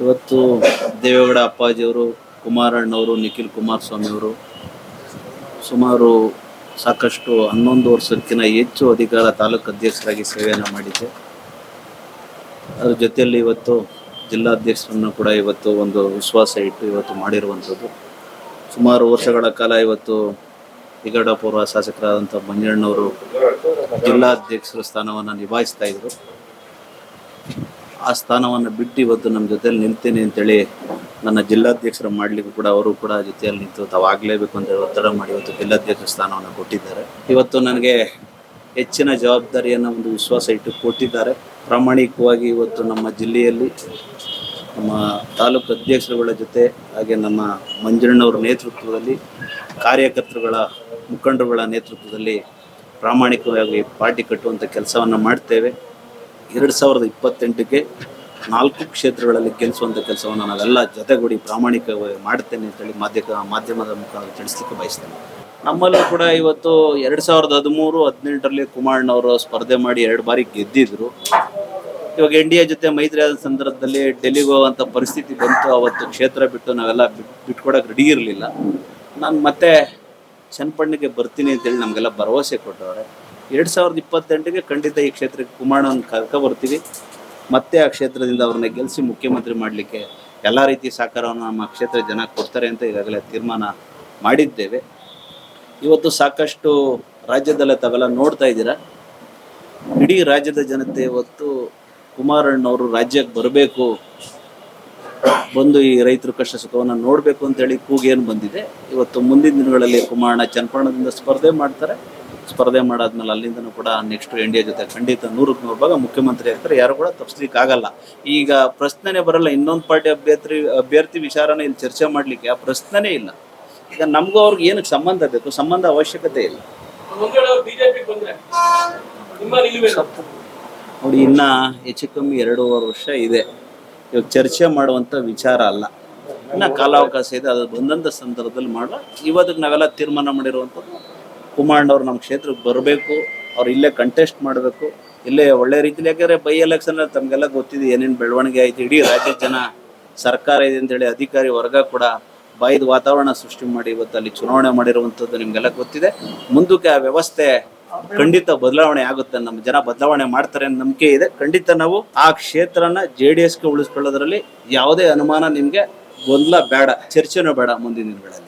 ಇವತ್ತು ದೇವೇಗೌಡ ಅಪ್ಪಾಜಿಯವರು, ಕುಮಾರಣ್ಣವರು, ನಿಖಿಲ್ ಕುಮಾರಸ್ವಾಮಿ ಅವರು ಸುಮಾರು ಸಾಕಷ್ಟು ಹನ್ನೊಂದು ವರ್ಷಕ್ಕಿಂತ ಹೆಚ್ಚು ಅಧಿಕಾರ ತಾಲೂಕು ಅಧ್ಯಕ್ಷರಾಗಿ ಸೇವೆಯನ್ನು ಮಾಡಿದ್ದೆ. ಅದ್ರ ಜೊತೆಯಲ್ಲಿ ಇವತ್ತು ಜಿಲ್ಲಾಧ್ಯಕ್ಷರನ್ನು ಕೂಡ ಇವತ್ತು ಒಂದು ವಿಶ್ವಾಸ ಇಟ್ಟು ಇವತ್ತು ಮಾಡಿರುವಂಥದ್ದು. ಸುಮಾರು ವರ್ಷಗಳ ಕಾಲ ಇವತ್ತು ನಿಗಡ ಪೂರ್ವ ಶಾಸಕರಾದಂಥ ಮಂಜಣ್ಣವರು ಜಿಲ್ಲಾಧ್ಯಕ್ಷರ ಸ್ಥಾನವನ್ನು ನಿಭಾಯಿಸ್ತಾ ಇದ್ರು. ಆ ಸ್ಥಾನವನ್ನು ಬಿಟ್ಟು ಇವತ್ತು ನಮ್ಮ ಜೊತೆಯಲ್ಲಿ ನಿಲ್ತೇನೆ ಅಂತೇಳಿ ನನ್ನ ಜಿಲ್ಲಾಧ್ಯಕ್ಷರ ಮಾಡಲಿಕ್ಕೂ ಕೂಡ ಅವರು ಕೂಡ ಜೊತೆಯಲ್ಲಿ ನಿಂತು ತಾವು ಆಗಲೇಬೇಕು ಅಂತ ಒತ್ತಡ ಮಾಡಿ ಇವತ್ತು ಜಿಲ್ಲಾಧ್ಯಕ್ಷರ ಸ್ಥಾನವನ್ನು ಕೊಟ್ಟಿದ್ದಾರೆ. ಇವತ್ತು ನನಗೆ ಹೆಚ್ಚಿನ ಜವಾಬ್ದಾರಿಯನ್ನು ಒಂದು ವಿಶ್ವಾಸ ಇಟ್ಟು ಕೊಟ್ಟಿದ್ದಾರೆ. ಪ್ರಾಮಾಣಿಕವಾಗಿ ಇವತ್ತು ನಮ್ಮ ಜಿಲ್ಲೆಯಲ್ಲಿ ನಮ್ಮ ತಾಲೂಕು ಅಧ್ಯಕ್ಷರುಗಳ ಜೊತೆ ಹಾಗೆ ನಮ್ಮ ಮಂಜಣ್ಣವರ ನೇತೃತ್ವದಲ್ಲಿ ಕಾರ್ಯಕರ್ತರುಗಳ ಮುಖಂಡರುಗಳ ನೇತೃತ್ವದಲ್ಲಿ ಪ್ರಾಮಾಣಿಕವಾಗಿ ಪಾರ್ಟಿ ಕಟ್ಟುವಂಥ ಕೆಲಸವನ್ನು ಮಾಡ್ತೇವೆ. ಎರಡು ಸಾವಿರದ ಇಪ್ಪತ್ತೆಂಟಕ್ಕೆ ನಾಲ್ಕು ಕ್ಷೇತ್ರಗಳಲ್ಲಿ ಗೆಲ್ಲಿಸುವಂಥ ಕೆಲಸವನ್ನು ನಾವೆಲ್ಲ ಜೊತೆಗೂಡಿ ಪ್ರಾಮಾಣಿಕವಾಗಿ ಮಾಡ್ತೇನೆ ಅಂತೇಳಿ ಮಾಧ್ಯಮ ಮಾಧ್ಯಮದ ಮುಖಾಂತರ ತಿಳಿಸ್ಲಿಕ್ಕೆ ಬಯಸ್ತೇನೆ. ನಮ್ಮಲ್ಲೂ ಕೂಡ ಇವತ್ತು ಎರಡು ಸಾವಿರದ ಹದಿಮೂರು, ಹದಿನೆಂಟರಲ್ಲಿ ಕುಮಾರ್ನವರು ಸ್ಪರ್ಧೆ ಮಾಡಿ ಎರಡು ಬಾರಿ ಗೆದ್ದಿದ್ರು. ಇವಾಗ ಎನ್ ಡಿ ಎ ಜೊತೆ ಮೈತ್ರಿ ಆದ ಸಂದರ್ಭದಲ್ಲಿ ಡೆಲ್ಲಿಗೆ ಹೋಗುವಂಥ ಪರಿಸ್ಥಿತಿ ಬಂತು. ಅವತ್ತು ಕ್ಷೇತ್ರ ಬಿಟ್ಟು ನಾವೆಲ್ಲ ಬಿಟ್ಟು ಬಿಟ್ಕೊಡಕ್ಕೆ ರೆಡಿ ಇರಲಿಲ್ಲ. ನಾನು ಮತ್ತೆ ಚನ್ನಪಣ್ಣಗೆ ಬರ್ತೀನಿ ಅಂತೇಳಿ ನಮಗೆಲ್ಲ ಭರವಸೆ ಕೊಟ್ಟವ್ರೆ. ಎರಡು ಸಾವಿರದ ಇಪ್ಪತ್ತೆಂಟಿಗೆ ಖಂಡಿತ ಈ ಕ್ಷೇತ್ರಕ್ಕೆ ಕುಮಾರಣ್ಣನ ಕರ್ಕ ಬರ್ತೀವಿ. ಮತ್ತೆ ಆ ಕ್ಷೇತ್ರದಿಂದ ಅವ್ರನ್ನ ಗೆಲ್ಲಿಸಿ ಮುಖ್ಯಮಂತ್ರಿ ಮಾಡಲಿಕ್ಕೆ ಎಲ್ಲ ರೀತಿ ಸಹಕಾರವನ್ನು ನಮ್ಮ ಕ್ಷೇತ್ರ ಜನ ಕೊಡ್ತಾರೆ ಅಂತ ಈಗಾಗಲೇ ತೀರ್ಮಾನ ಮಾಡಿದ್ದೇವೆ. ಇವತ್ತು ಸಾಕಷ್ಟು ರಾಜ್ಯದಲ್ಲೇ ತಾವೆಲ್ಲ ನೋಡ್ತಾ ಇದ್ದೀರಾ? ಇಡೀ ರಾಜ್ಯದ ಜನತೆ ಇವತ್ತು ಕುಮಾರಣ್ಣವರು ರಾಜ್ಯಕ್ಕೆ ಬರಬೇಕು, ಬಂದು ಈ ರೈತರ ಕಷ್ಟ ಸುಖವನ್ನು ನೋಡಬೇಕು ಅಂತೇಳಿ ಕೂಗೇನು ಬಂದಿದೆ. ಇವತ್ತು ಮುಂದಿನ ದಿನಗಳಲ್ಲಿ ಕುಮಾರಣ್ಣ ಚನ್ನಪಣದಿಂದ ಸ್ಪರ್ಧೆ ಮಾಡ್ತಾರೆ. ಸ್ಪರ್ಧೆ ಮಾಡಾದ್ಮೇಲೆ ಅಲ್ಲಿಂದನೂ ಕೂಡ ನೆಕ್ಸ್ಟ್ ಎನ್ ಜೊತೆ ಖಂಡಿತ ನೂರಕ್ಕೆ ನೂರು ಭಾಗ ಮುಖ್ಯಮಂತ್ರಿ ಆಗ್ತಾರೆ ಯಾರು ಕೂಡ ತಪ್ಪಿಸ್ಲಿಕ್ಕೆ ಆಗಲ್ಲ ಈಗ ಪ್ರಶ್ನೆನೇ ಬರಲ್ಲ. ಇನ್ನೊಂದು ಪಾರ್ಟಿ ಅಭ್ಯರ್ಥಿ ಅಭ್ಯರ್ಥಿ ವಿಚಾರನ ಇಲ್ಲಿ ಚರ್ಚೆ ಮಾಡಲಿಕ್ಕೆ ಆ ಪ್ರಶ್ನೆನೇ ಇಲ್ಲ. ಈಗ ನಮಗೂ ಅವ್ರಿಗೆ ಏನಕ್ಕೆ ಸಂಬಂಧ ಬೇಕು? ಸಂಬಂಧ ಅವಶ್ಯಕತೆ ಇಲ್ಲ. ನೋಡಿ, ಇನ್ನ ಹೆಚ್ಚು ಕಮ್ಮಿ ಎರಡೂವರೆ ವರ್ಷ ಇದೆ. ಇವಾಗ ಚರ್ಚೆ ಮಾಡುವಂಥ ವಿಚಾರ ಅಲ್ಲ. ಇನ್ನ ಕಾಲಾವಕಾಶ ಇದೆ. ಅದು ಬಂದಂತ ಸಂದರ್ಭದಲ್ಲಿ ಮಾಡುವ. ಇವತ್ತಿಗೆ ನಾವೆಲ್ಲ ತೀರ್ಮಾನ ಮಾಡಿರುವಂಥದ್ದು ಕುಮಾರಣ್ಣವ್ರು ನಮ್ಮ ಕ್ಷೇತ್ರಕ್ಕೆ ಬರಬೇಕು, ಅವ್ರು ಇಲ್ಲೇ ಕಂಟೆಸ್ಟ್ ಮಾಡಬೇಕು, ಇಲ್ಲೇ ಒಳ್ಳೆ ರೀತಿಲಿ, ಯಾಕಂದರೆ ಬೈ ಎಲೆಕ್ಷನ್ ತಮಗೆಲ್ಲ ಗೊತ್ತಿದೆ ಏನೇನು ಬೆಳವಣಿಗೆ ಆಯ್ತು, ಇಡೀ ರಾಜ್ಯದ ಜನ ಸರ್ಕಾರ ಇದೆ ಅಂತೇಳಿ ಅಧಿಕಾರಿ ವರ್ಗ ಕೂಡ ಬೈದ ವಾತಾವರಣ ಸೃಷ್ಟಿ ಮಾಡಿ ಇವತ್ತು ಅಲ್ಲಿ ಚುನಾವಣೆ ಮಾಡಿರುವಂಥದ್ದು ನಿಮಗೆಲ್ಲ ಗೊತ್ತಿದೆ. ಮುಂದಕ್ಕೆ ಆ ವ್ಯವಸ್ಥೆ ಖಂಡಿತ ಬದಲಾವಣೆ ಆಗುತ್ತೆ, ನಮ್ಮ ಜನ ಬದಲಾವಣೆ ಮಾಡ್ತಾರೆ ಅನ್ನೋ ನಂಬಿಕೆ ಇದೆ. ಖಂಡಿತ ನಾವು ಆ ಕ್ಷೇತ್ರನ ಜೆ ಡಿ ಎಸ್ಗೆ ಉಳಿಸ್ಕೊಳ್ಳೋದ್ರಲ್ಲಿ ಯಾವುದೇ ಅನುಮಾನ ನಿಮಗೆ ಗೊಂದಲ ಬೇಡ, ಚರ್ಚೆನೂ ಬೇಡ ಮುಂದಿನ ದಿನಗಳಲ್ಲಿ.